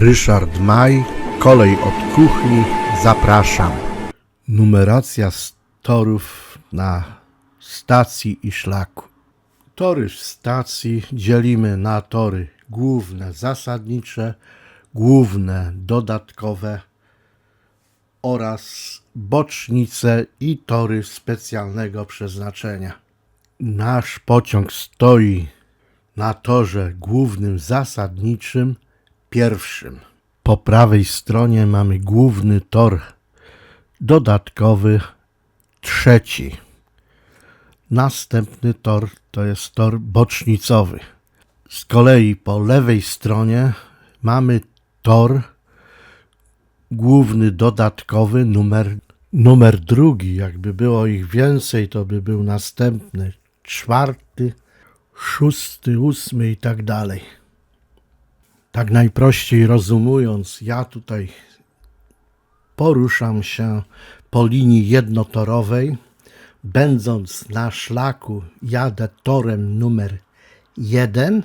Ryszard Maj, kolej od kuchni, zapraszam. Numeracja z torów na stacji i szlaku. Tory w stacji dzielimy na tory główne, zasadnicze, główne, dodatkowe oraz bocznice i tory specjalnego przeznaczenia. Nasz pociąg stoi na torze głównym zasadniczym pierwszym. Po prawej stronie mamy główny tor dodatkowy trzeci. Następny tor to jest tor bocznicowy. Z kolei po lewej stronie mamy tor główny dodatkowy numer, numer drugi. Jakby było ich więcej, to by był następny, czwarty, szósty, ósmy i tak dalej. Tak najprościej rozumując, ja tutaj poruszam się po linii jednotorowej. Będąc na szlaku, jadę torem numer jeden,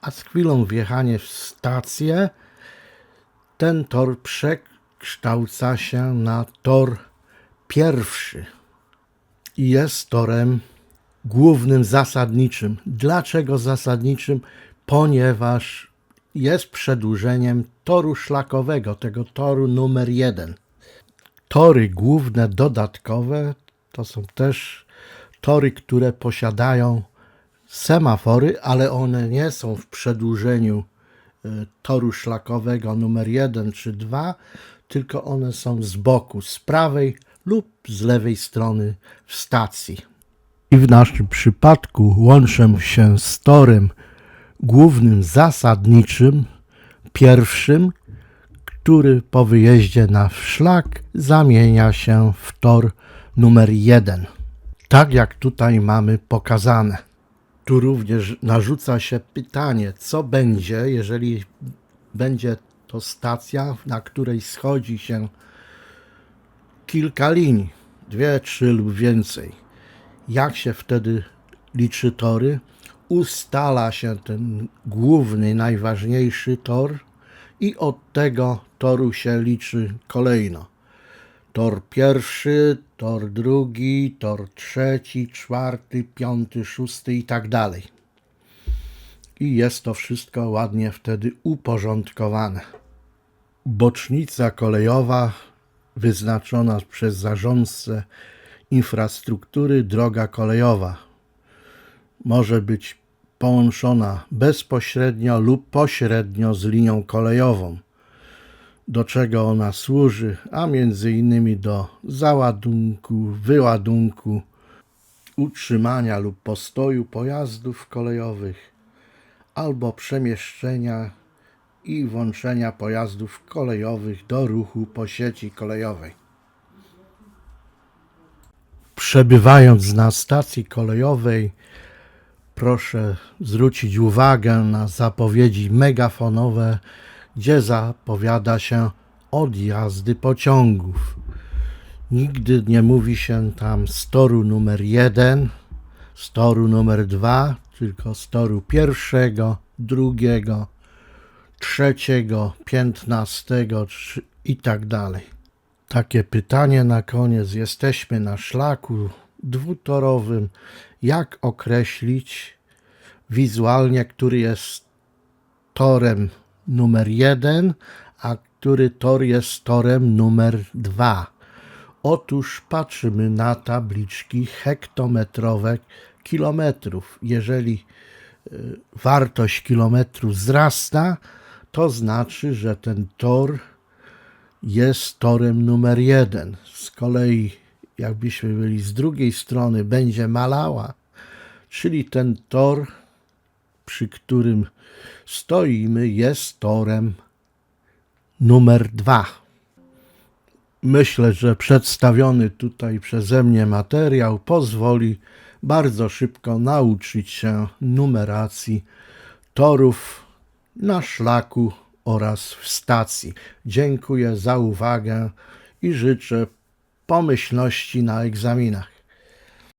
a z chwilą wjechania w stację, ten tor przekształca się na tor pierwszy i jest torem głównym zasadniczym. Dlaczego zasadniczym? Ponieważ jest przedłużeniem toru szlakowego, tego toru numer jeden. Tory główne dodatkowe to są też tory, które posiadają semafory, ale one nie są w przedłużeniu y, toru szlakowego numer 1 czy 2, tylko one są z boku, z prawej lub z lewej strony w stacji. I w naszym przypadku łączę się z torem głównym zasadniczym, pierwszym, który po wyjeździe na szlak zamienia się w tor numer 1. Tak jak tutaj mamy pokazane. Tu również narzuca się pytanie, co będzie, jeżeli będzie to stacja, na której schodzi się kilka linii, dwie, trzy lub więcej. Jak się wtedy liczy tory? Ustala się ten główny, najważniejszy tor i od tego toru się liczy kolejno. Tor pierwszy, tor drugi, tor trzeci, czwarty, piąty, szósty i tak dalej. I jest to wszystko ładnie wtedy uporządkowane. Bocznica kolejowa wyznaczona przez zarządcę infrastruktury droga kolejowa może być połączona bezpośrednio lub pośrednio z linią kolejową do czego ona służy, a między innymi do załadunku, wyładunku, utrzymania lub postoju pojazdów kolejowych albo przemieszczenia i włączenia pojazdów kolejowych do ruchu po sieci kolejowej. Przebywając na stacji kolejowej, proszę zwrócić uwagę na zapowiedzi megafonowe gdzie zapowiada się odjazdy pociągów. Nigdy nie mówi się tam z toru numer jeden, z toru numer dwa, tylko z toru pierwszego, drugiego, trzeciego, piętnastego i tak dalej. Takie pytanie na koniec. Jesteśmy na szlaku dwutorowym. Jak określić wizualnie, który jest torem numer 1, a który tor jest torem numer 2. Otóż patrzymy na tabliczki hektometrowe kilometrów. Jeżeli y, wartość kilometrów wzrasta, to znaczy, że ten tor jest torem numer 1. Z kolei, jakbyśmy byli z drugiej strony, będzie malała, czyli ten tor przy którym stoimy, jest torem numer dwa. Myślę, że przedstawiony tutaj przeze mnie materiał pozwoli bardzo szybko nauczyć się numeracji torów na szlaku oraz w stacji. Dziękuję za uwagę i życzę pomyślności na egzaminach.